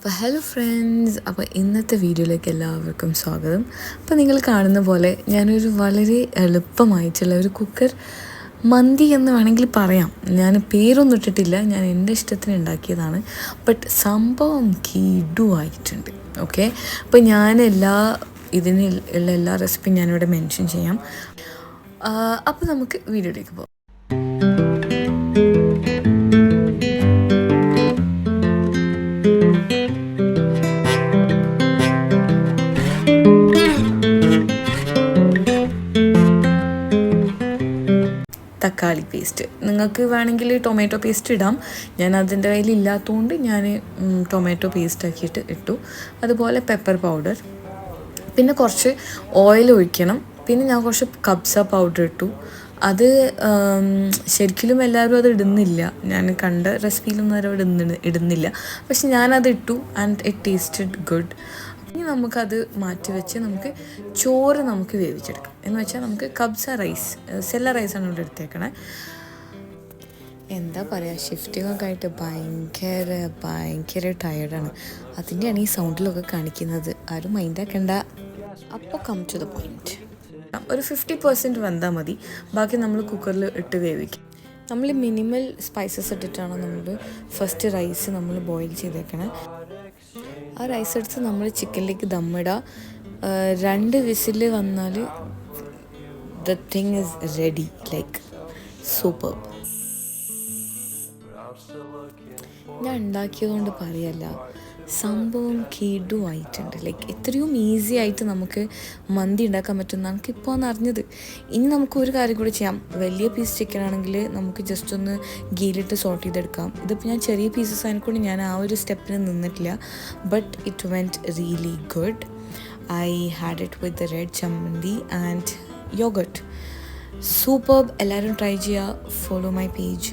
അപ്പോൾ hello friends അപ്പോൾ ഇന്നത്തെ വീഡിയോയിലേക്ക് എല്ലാവർക്കും സ്വാഗതം. അപ്പോൾ നിങ്ങൾ കാണുന്ന പോലെ ഞാനൊരു വളരെ എളുപ്പമായിട്ടുള്ള ഒരു കുക്കർ മന്തി എന്ന് വേണമെങ്കിൽ പറയാം. ഞാൻ പേരൊന്നും ഇട്ടിട്ടില്ല ഞാൻ എന്റെ ഇഷ്ടത്തിന് ഉണ്ടാക്കിയതാണ്. ബട്ട് സംഭവം കിടുവായിട്ടുണ്ട് ഓക്കെ? അപ്പോൾ ഞാൻ എല്ലാ ഇതിന് ഉള്ള എല്ലാ റെസിപ്പിയും ഞാനിവിടെ മെൻഷൻ ചെയ്യാം. അപ്പോൾ നമുക്ക് വീഡിയോയിലേക്ക് പോകാം. തക്കാളി പേസ്റ്റ്. നിങ്ങൾക്ക് വേണമെങ്കിൽ ടൊമാറ്റോ പേസ്റ്റ് ഇടാം. ഞാൻ അതിന്റെ കയ്യിൽ ഇല്ലാത്തതുകൊണ്ട് ഞാൻ ടൊമാറ്റോ പേസ്റ്റ് ആക്കിയിട്ട് ഇട്ടു. അതുപോലെ പെപ്പർ പൗഡർ. പിന്നെ കുറച്ച് ഓയിൽ ഒഴിക്കണം. പിന്നെ ഞാൻ കുറച്ച് കബ്സ പൗഡർ ഇട്ടു. അത് ശരിക്കും എല്ലാവരും അത് ഇടുന്നില്ല. ഞാൻ കണ്ട റെസിപ്പിയിലൊന്നും ആരും ഇടുന്ന ഇടുന്നില്ല. പക്ഷെ ഞാനത് ഇട്ടു. And it tasted good. ഇനി നമുക്കത് മാറ്റി വെച്ച് നമുക്ക് ചോറ് നമുക്ക് വേവിച്ചെടുക്കാം. എന്ന് വെച്ചാൽ നമുക്ക് കബ്സ റൈസ് സെല്ല റൈസാണ് ഇവിടെ എടുത്തേക്കണേ. എന്താ പറയുക ഷിഫ്റ്റിങ്ങൊക്കെ ആയിട്ട് ഭയങ്കര ഭയങ്കര ടയർഡാണ് അതിന്റെയാണ് ഈ സൗണ്ടിലൊക്കെ കാണിക്കുന്നത്. ആരും മൈൻഡാക്കണ്ട അപ്പോൾ കം ടു ദ പോയിന്റ് ഒരു ഫിഫ്റ്റി പെർസെന്റ് വന്നാൽ മതി. ബാക്കി നമ്മൾ കുക്കറിൽ ഇട്ട് വേവിക്കും. നമ്മൾ മിനിമൽ സ്പൈസസ് ഇട്ടിട്ടാണ് നമ്മൾ ഫസ്റ്റ് റൈസ് നമ്മൾ ബോയിൽ ചെയ്തേക്കണേ. ആ റൈസ് എടുത്ത് നമ്മൾ ചിക്കനിലേക്ക് ദമ്മിടുക രണ്ട് വിസിൽ വന്നാൽ the thing is ready like super ഞാൻ ഉണ്ടാക്കിയതുകൊണ്ട് പറയല്ല. സംഭവം കിടുവായിട്ടുണ്ട് ലൈക്ക് എത്രയും ഈസി ആയിട്ട് നമുക്ക് മന്തി ഉണ്ടാക്കാൻ പറ്റും നമുക്ക് ഇപ്പോൾ ഒന്ന് അറിഞ്ഞത്. ഇനി നമുക്ക് ഒരു കാര്യം കൂടി ചെയ്യാം. വലിയ പീസ് ചിക്കൻ ആണെങ്കിൽ നമുക്ക് ജസ്റ്റ് ഒന്ന് ഗീലിട്ട് സോട്ട് ചെയ്തെടുക്കാം. ഇതിപ്പോൾ ഞാൻ ചെറിയ പീസസ് ആയതുകൊണ്ട് ഞാൻ ആ ഒരു സ്റ്റെപ്പിന് നിന്നിട്ടില്ല. But it went really good I had it with red chammanthi and yogurt super എല്ലാവരും ട്രൈ ചെയ്യുക. Follow my page